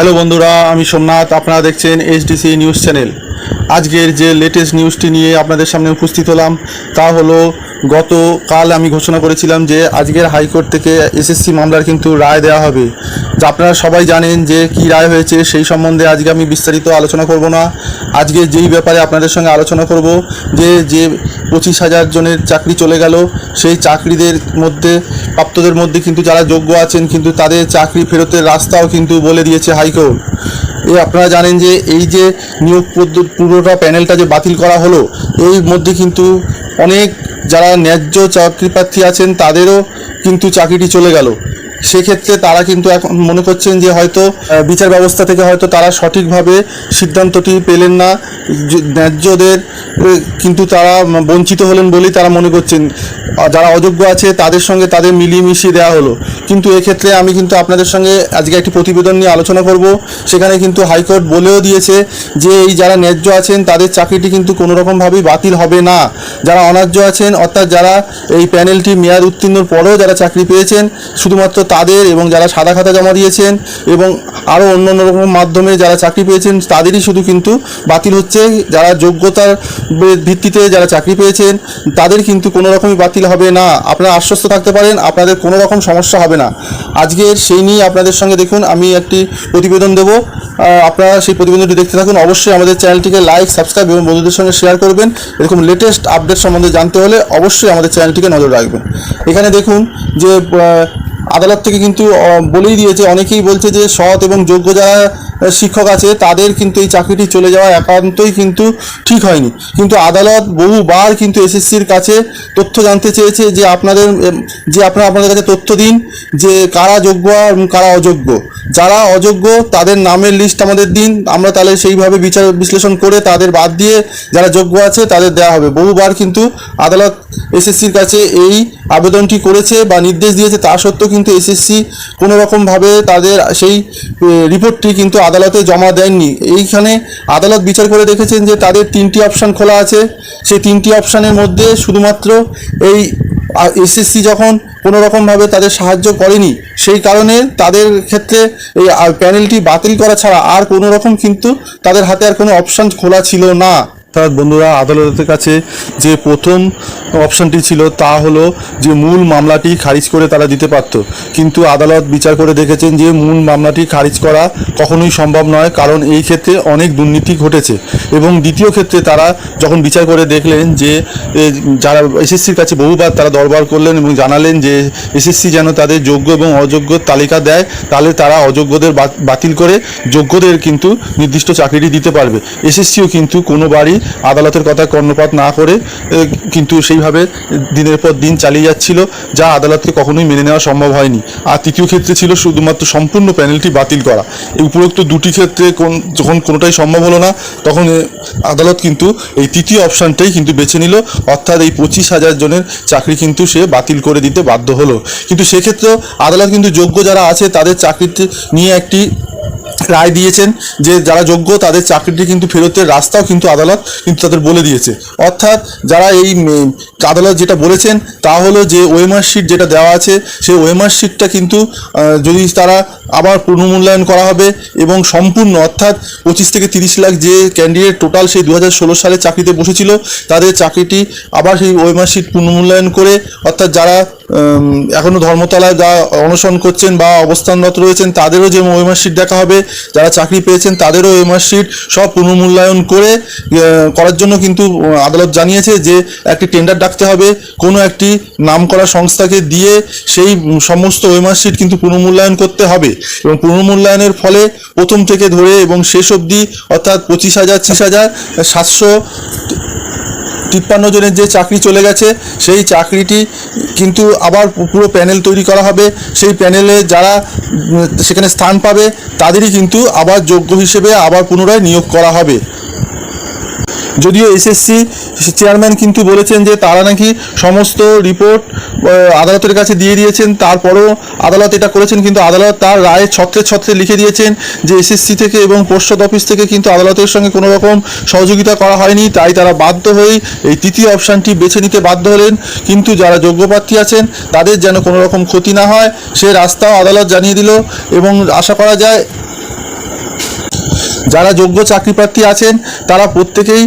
Hello বন্ধুরা আমি সোমনাথ আপনারা দেখছেন এইচডিসি নিউজ চ্যানেল। আজকের যে লেটেস্ট নিউজটি নিয়ে আপনাদের সামনে উপস্থিত হলাম, তা হলো গতকাল আমি ঘোষণা করেছিলাম যে আজকের হাইকোর্ট থেকে এসএসসি মামলার কিন্তু রায় দেওয়া হবে। যা আপনারা সবাই জানেন যে কি রায় হয়েছে সেই সম্বন্ধে আজকে আমি বিস্তারিত আলোচনা করব না। আজকে যেই ব্যাপারে আপনাদের সঙ্গে আলোচনা করব, যে যে পঁচিশ হাজার জনের চাকরি চলে গেল, সেই চাকরিদের মধ্যে, প্রাপ্তদের মধ্যে কিন্তু যারা যোগ্য আছেন, কিন্তু তাদের চাকরি ফেরতের রাস্তাও কিন্তু বলে দিয়েছে হাইকোর্ট। আপনারা জানেন যে এই যে নিয়োগ পুরোটা প্যানেলটা যে বাতিল করা হলো, এই মধ্যে কিন্তু অনেক যারা ন্যায্য চাকরি প্রার্থী আছেন, তাদেরও কিন্তু চাকরিটি চলে গেল। সেক্ষেত্রে তারা কিন্তু এখন মনে করছেন যে হয়তো বিচার ব্যবস্থা থেকে হয়তো তারা সঠিকভাবে সিদ্ধান্তটি পেলেন না। ন্যায্যদের কিন্তু তারা বঞ্চিত হলেন বলেই তারা মনে করছেন। যারা অযোগ্য আছে, তাদের সঙ্গে তাদের মিলিয়ে মিশিয়ে দেওয়া হলো। কিন্তু এক্ষেত্রে আমি কিন্তু আপনাদের সঙ্গে আজকে একটি প্রতিবেদন নিয়ে আলোচনা করব। সেখানে কিন্তু হাইকোর্ট বলেও দিয়েছে যে, এই যারা ন্যায্য আছেন, তাদের চাকরিটি কিন্তু কোনো রকমভাবেই বাতিল হবে না। যারা অন্যায্য আছেন, অর্থাৎ যারা এই প্যানেলটি মেয়াদ উত্তীর্ণর পরেও যারা চাকরি পেয়েছেন, শুধুমাত্র তাদের এবং যারা সাদা খাতা জমা দিয়েছেন এবং আরও অন্য অন্য রকম মাধ্যমে যারা চাকরি পেয়েছেন, তাদেরই শুধু কিন্তু বাতিল হচ্ছে। যারা যোগ্যতার ভিত্তিতে যারা চাকরি পেয়েছেন, তাদের কিন্তু কোনো রকমই বাতিল হবে না। আপনারা আশ্বস্ত থাকতে পারেন, আপনাদের কোনো রকম সমস্যা হবে না। আজকের সেই নিয়ে আপনাদের সঙ্গে দেখুন, আমি একটি প্রতিবেদন দেবো। আপনারা সেই প্রতিবেদনটি দেখতে থাকুন। অবশ্যই আমাদের চ্যানেলটিকে লাইক, সাবস্ক্রাইব এবং বন্ধুদের সঙ্গে শেয়ার করবেন। এরকম লেটেস্ট আপডেট সম্বন্ধে জানতে হলে অবশ্যই আমাদের চ্যানেলটিকে নজর রাখবেন। এখানে দেখুন যে আদালত থেকে কিন্তু বলেই দিয়েছে। অনেকেই বলছে যে সৎ এবং যোগ্য যারা শিক্ষক আছে, তাদের কিন্তু এই চাকরিটি চলে যাওয়া একান্তই কিন্তু ঠিক হয়নি। কিন্তু আদালত বহুবার কিন্তু এসএসসির কাছে তথ্য জানতে চেয়েছে যে আপনাদের যে আপনারা আপনাদের কাছে তথ্য দিন যে কারা যোগ্য আর কারা অযোগ্য। যারা অযোগ্য, তাদের নামের লিস্ট আমাদের দিন। আমরা তাহলে সেইভাবে বিচার বিশ্লেষণ করে তাদের বাদ দিয়ে যারা যোগ্য আছে, তাদের দেওয়া হবে। বহুবার কিন্তু আদালত এসএসসির কাছে এই আবেদনটি করেছে বা নির্দেশ দিয়েছে। তা সত্ত্বেও কিন্তু এসএসসি কোনো রকমভাবে তাদের সেই রিপোর্টটি কিন্তু আদালতে জমা দেননি। এইখানে আদালত বিচার করে দেখেছেন যে তাদের তিনটি অপশান খোলা আছে। সেই তিনটি অপশানের মধ্যে শুধুমাত্র এই এসএসসি যখন কোনো রকমভাবে তাদের সাহায্য করেনি, সেই কারণে তাদের ক্ষেত্রে এই প্যানেলটি বাতিল করা ছাড়া আর কোনো রকম কিন্তু তাদের হাতে আর কোনো অপশান খোলা ছিল না। অর্থাৎ বন্ধুরা, আদালতের কাছে যে প্রথম অপশানটি ছিল তা হলো যে মূল মামলাটি খারিজ করে তারা দিতে পারত। কিন্তু আদালত বিচার করে দেখেছেন যে মূল মামলাটি খারিজ করা কখনোই সম্ভব নয়, কারণ এই ক্ষেত্রে অনেক দুর্নীতি ঘটেছে। এবং দ্বিতীয় ক্ষেত্রে তারা যখন বিচার করে দেখলেন যে যারা এসএসসির কাছে বহুবার তারা দরবার করলেন এবং জানালেন যে এসএসসি যেন তাদের যোগ্য এবং অযোগ্য তালিকা দেয়, তাহলে তারা অযোগ্যদের বাতিল করে যোগ্যদের কিন্তু নির্দিষ্ট চাকরিটি দিতে পারবে। এসএসসিও কিন্তু কোনোবারই আদালতের কথা কর্ণপাত না করে কিন্তু সেইভাবে দিনের পর দিন চালিয়ে যাচ্ছিল, যা আদালতকে কখনোই মেনে নেওয়া সম্ভব হয়নি। আর তৃতীয় ক্ষেত্রে ছিল শুধুমাত্র সম্পূর্ণ প্যানেলটি বাতিল করা। এই উপরোক্ত দুটি ক্ষেত্রে কোন, যখন কোনোটাই সম্ভব হলো না, তখন আদালত কিন্তু এই তৃতীয় অপশানটাই কিন্তু বেছে নিল, অর্থাৎ এই পঁচিশ হাজার জনের চাকরি কিন্তু সে বাতিল করে দিতে বাধ্য হলো। কিন্তু সেক্ষেত্রেও আদালত কিন্তু যোগ্য যারা আছে, তাদের চাকরিতে নিয়ে একটি রায় দিয়েছেন যে যারা যোগ্য তাদের চাকরিটি কিন্তু ফেরতের রাস্তাও কিন্তু আদালত কিন্তু তাদের বলে দিয়েছে। অর্থাৎ যারা এই আদালত যেটা বলেছেন তা হলো যে ওয়েমার শিট যেটা দেওয়া আছে সেই ওয়েমার শিটটা কিন্তু যদি তারা আবার পুনর্মূল্যায়ন করা হবে এবং সম্পূর্ণ অর্থাৎ পঁচিশ থেকে তিরিশ লাখ যে ক্যান্ডিডেট টোটাল সেই দু হাজার ষোলো সালে চাকরিতে বসেছিল তাদের চাকরিটি আবার সেই ওয়েমার শিট পুনর্মূল্যায়ন করে অর্থাৎ যারা উম, এখনও ধর্মতলায় যা অনশন করছেন বা অবস্থানরত রয়েছেন তাদেরও যে ওয়েমার শিট দেখা হবে যারা চাকরি পেয়েছেন তাদেরও ওয়েমার মার্কশিট সব পুনর্মূল্যায়ন করে করার জন্য কিন্তু আদালত জানিয়েছে যে একটি টেন্ডার ডাকতে হবে। কোনো একটি নাম করা সংস্থাকে দিয়ে সেই সমস্ত ওয়েমার শিট কিন্তু পুনর্মূল্যায়ন করতে হবে। এবং পুনর্মূল্যায়নের ফলে প্রথম থেকে ধরে এবং শেষ অবধি, অর্থাৎ পঁচিশ হাজার, ত্রিশ হাজার, সাতশো তিপ্পান্ন জনের যে চাকরি চলে গেছে, সেই চাকরিটি কিন্তু আবার পুরো প্যানেল তৈরি করা হবে। সেই প্যানেলে যারা সেখানে স্থান পাবে, তাদেরই কিন্তু আবার যোগ্য হিসেবে আবার পুনরায় নিয়োগ করা হবে। যদিও এসএসসি চেয়ারম্যান কিন্তু বলেছেন যে তারা নাকি সমস্ত রিপোর্ট আদালতের কাছে দিয়ে দিয়েছেন। তারপরেও আদালত এটা করেছেন, কিন্তু আদালত তার রায়ে ছত্রে ছত্রে লিখে দিয়েছেন যে এসএসসি থেকে এবং পোস্ট অফিস থেকে কিন্তু আদালতের সঙ্গে কোনো রকম সহযোগিতা করা হয়নি, তাই তারা বাধ্য হয়েই এই তৃতীয় অপশানটি বেছে নিতে বাধ্য হলেন। কিন্তু যারা যোগ্য প্রার্থী আছেন, তাদের যেন কোনো রকম ক্ষতি না হয়। সে রাস্তাও আদালত জানিয়ে দিল এবং আশা করা যায় যারা যোগ্য চাকরি প্রার্থী আছেন তারা প্রত্যেকেই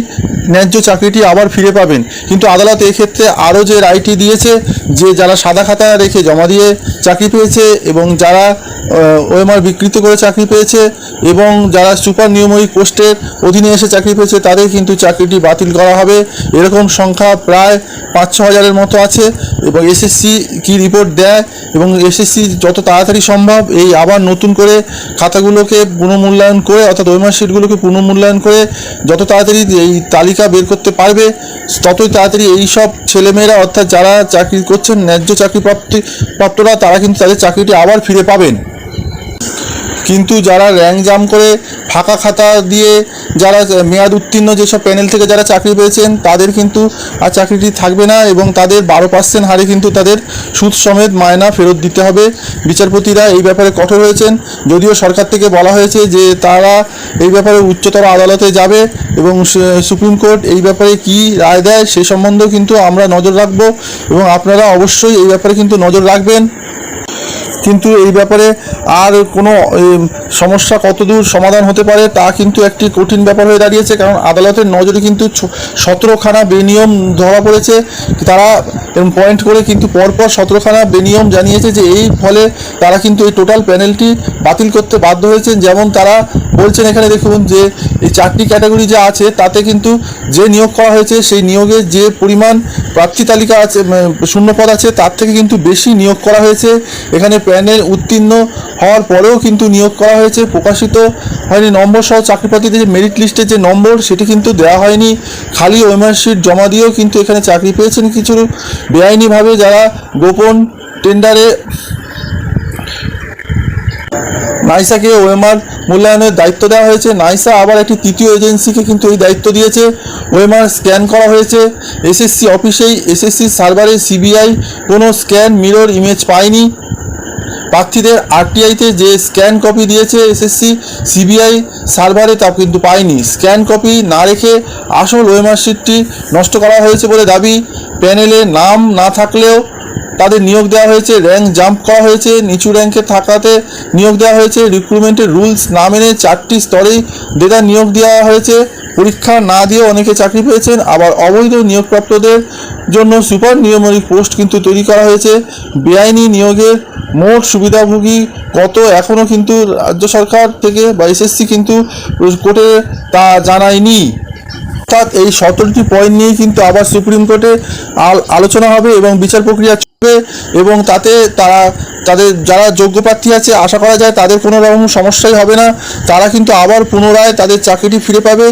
ন্যায্য চাকরিটি আবার ফিরে পাবেন। কিন্তু আদালত এক্ষেত্রে আরও যে রায়টি দিয়েছে, যে যারা সাদা খাতা রেখে জমা দিয়ে চাকরি পেয়েছে এবং যারা ওএমআর বিকৃত করে চাকরি পেয়েছে এবং যারা সুপার নিয়ময়িক পোস্টের অধীনে এসে চাকরি পেয়েছে, তাদের কিন্তু চাকরিটি বাতিল করা হবে। এরকম সংখ্যা প্রায় পাঁচ ছ হাজারের মতো আছে এবং এসএসসি কি রিপোর্ট দেয় এবং এসএসসি যত তাড়াতাড়ি সম্ভব এই আবার নতুন করে খাতাগুলোকে পুনর্মূল্যায়ন করে, অর্থাৎ ওয়েমার শিটগুলোকে পুনর্মূল্যায়ন করে, যত তাড়াতাড়ি এই তালিকা বের করতে পারবে। ততই তাড়াতাড়ি এই সব ছেলেমেয়েরা, অর্থাৎ যারা চাকরি করছেন, ন্যায্য চাকরি প্রাপ্তি প্রাপ্তরা, তারা কিন্তু তাদের চাকরিটি আবার ফিরে পাবেন। কিন্তু যারা র্যাঙ্ক জাম করে ফাঁকা খাতা দিয়ে যারা মেয়াদ উত্তীর্ণ যেসব প্যানেল থেকে যারা চাকরি পেয়েছেন, তাদের কিন্তু আর চাকরিটি থাকবে না এবং তাদের বারো পার্সেন্ট হারে কিন্তু তাদের সুদ সমেত মায়না ফেরত দিতে হবে। বিচারপতিরা এই ব্যাপারে কঠোর হয়েছেন। যদিও সরকার থেকে বলা হয়েছে যে তারা এই ব্যাপারে উচ্চতর আদালতে যাবে এবং সুপ্রিম কোর্ট এই ব্যাপারে কি রায় দেয় সে সম্বন্ধেও কিন্তু আমরা নজর রাখব এবং আপনারা অবশ্যই এই ব্যাপারে কিন্তু নজর রাখবেন। কিন্তু এই ব্যাপারে আর কোনো সমস্যা কতদূর সমাধান হতে পারে তা কিন্তু একটি কঠিন ব্যাপার হয়ে দাঁড়িয়েছে। কারণ আদালতের নজরে কিন্তু সতেরোখানা বেনিয়ম ধরা পড়েছে। তারা পয়েন্ট করে কিন্তু পরপর সতেরোখানা বেনিয়ম জানিয়েছে যে এই ফলে তারা কিন্তু এই টোটাল প্যানেলটি বাতিল করতে বাধ্য হয়েছেন। যেমন তারা বলছেন এখানে দেখুন যে, এই চারটি ক্যাটাগরি যা আছে, তাতে কিন্তু যে নিয়োগ করা হয়েছে, সেই নিয়োগের যে পরিমাণ প্রার্থী তালিকা আছে শূন্যপদ আছে, তার থেকে কিন্তু বেশি নিয়োগ করা হয়েছে। এখানে প্যানেল উত্তীর্ণ হওয়ার পরেও কিন্তু নিয়োগ করা হয়েছে, প্রকাশিত হয়নি নম্বর সহ চাকরি প্রার্থীদের যে মেরিট লিস্টের যে নম্বর, সেটি কিন্তু দেওয়া হয়নি। খালি ওয়েমার শিট জমা দিয়েও কিন্তু এখানে চাকরি পেয়েছেন কিছু বেআইনিভাবে যারা গোপন টেন্ডারে নাইসাকে ওয়েমার মূল্যায়নের দায়িত্ব দেওয়া হয়েছে। নাইসা আবার একটি তৃতীয় এজেন্সিকে কিন্তু এই দায়িত্ব দিয়েছে। ওয়েমার স্ক্যান করা হয়েছে। এসএসসি অফিসেই এসএসসি সার্ভারে সিবিআই কোনো স্ক্যান, মিরর, ইমেজ পায়নি। প্রার্থীদের আরটিআইতে যে স্ক্যান কপি দিয়েছে এসএসসি, সিবিআই সার্ভারে তা কিন্তু পায়নি। স্ক্যান কপি না রেখে আসল ওয়েমার্কশিটটি নষ্ট করা হয়েছে বলে দাবি। প্যানেলে নাম না থাকলেও তাদের নিয়োগ দেওয়া হয়েছে র্যাঙ্ক জাম্প করা হয়েছে, নিচু র্যাঙ্কে থাকাতে নিয়োগ দেওয়া হয়েছে রিক্রুটমেন্টের রুলস না মেনে চারটি স্তরেই ডেটা নিয়োগ দেওয়া হয়েছে। পরীক্ষা না দিয়ে অনেকে চাকরি পেয়েছেন, আবার অবৈধ নিয়োগপ্রাপ্তদের জন্য সুপার নিয়মরিক পোস্ট কিন্তু তৈরি করা হয়েছে। বেআইনি নিয়োগের মোট সুবিধাভোগী কত এখনও কিন্তু রাজ্য সরকার থেকে বা এসএসসি কিন্তু কোর্টে তা জানায়নি। অর্থাৎ এই সতেরোটি পয়েন্ট নিয়ে কিন্তু আবার সুপ্রিম কোর্টে আল- আলোচনা হবে এবং বিচার প্রক্রিয়া এবং তাতে তারা, তাদের যারা যোগ্য প্রার্থী আছে, আশা করা যায় তাদের কোনো রকম সমস্যাই হবে না। তারা কিন্তু আবার পুনরায় তাদের চাকরিটি ফিরে পাবে।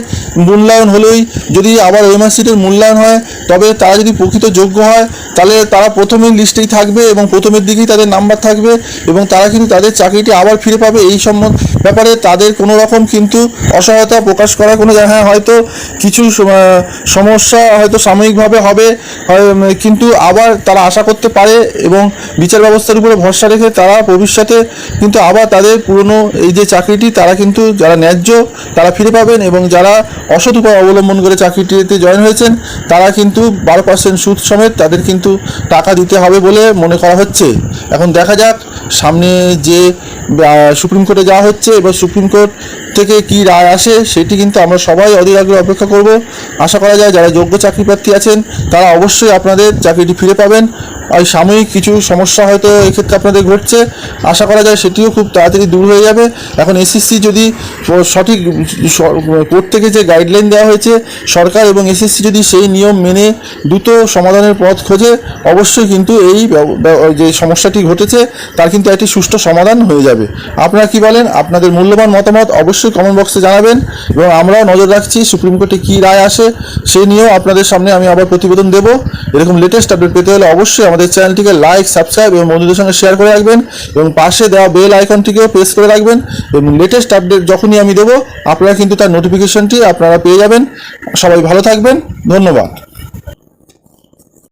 মূল্যায়ন হলেই যদি আবার ওএমআর সিটের মূল্যায়ন হয়, তবে তারা যদি প্রকৃত যোগ্য হয়, তাহলে তারা প্রথমের লিস্টেই থাকবে এবং প্রথমের দিকেই তাদের নাম্বার থাকবে এবং তারা কিন্তু তাদের চাকরিটি আবার ফিরে পাবে। এই সম্বন্ধ ব্যাপারে তাদের কোনো রকম কিন্তু অসহায়তা প্রকাশ করা কোনো হ্যাঁ হয়তো কিছু সমস্যা হয়তো সাময়িকভাবে হবে কিন্তু আবার তারা আশা করতে পারে এবং বিচার ব্যবস্থার উপরে ভরসা রেখে তারা ভবিষ্যতে কিন্তু আবার তাদের পুরনো এই যে চাকরিটি, তারা কিন্তু যারা ন্যায্য তারা ফিরে পাবেন এবং যারা অসৎ উপায় অবলম্বন করে চাকরিটিতে জয়েন হয়েছেন, তারা কিন্তু বারো পার্সেন্ট সুদ সমেত তাদের কিন্তু টাকা দিতে হবে বলে মনে করা হচ্ছে। এখন দেখা যাক সামনে যে সুপ্রিম কোর্টে যাওয়া হচ্ছে, এবার সুপ্রিম কোর্ট থেকে কি রায় আসে সেটি কিন্তু আমরা সবাই অধীর আগ্রহে অপেক্ষা করব। আশা করা যায় যারা যোগ্য চাকরি প্রার্থী আছেন, তারা অবশ্যই আপনাদের চাকরিটি ফিরে পাবেন। আর সাময়িক কিছু সমস্যা হয়তো এক্ষেত্রে আপনাদের ঘটছে, আশা করা যায় সেটিও খুব তাড়াতাড়ি দূর হয়ে যাবে। এখন এসএসসি যদি সঠিক কোর্ট থেকে যে গাইডলাইন দেওয়া হয়েছে, সরকার এবং এসএসসি যদি সেই নিয়ম মেনে দ্রুত সমাধানের পথ খোঁজে, অবশ্যই কিন্তু এই যে সমস্যাটি ঘটেছে, তার কিন্তু একটি সুষ্ঠু সমাধান হয়ে যাবে। আপনারা কি বলেন? আপনাদের মূল্যবান মতামত অবশ্যই কমেন্ট বক্সে জানাবেন এবং আমরাও নজর রাখছি সুপ্রিম কোর্টে কী রায় আসে সে নিয়েও আপনাদের সামনে আমি আবার প্রতিবেদন দেব। এরকম লেটেস্ট আপডেট পেতে হলে অবশ্যই আমাদের চ্যানেলটিকে লাইক সাবস্ক্রাইব এবং বন্ধুদের সঙ্গে শেয়ার করে রাখবেন এবং পাশে দেওয়া বেল আইকনটিকেও প্রেস করে রাখবেন এবং লেটেস্ট আপডেট যখনই আমি দেবো, আপনারা কিন্তু তার নোটিফিকেশনটি আপনারা পেয়ে যাবেন। সবাই ভালো থাকবেন। ধন্যবাদ।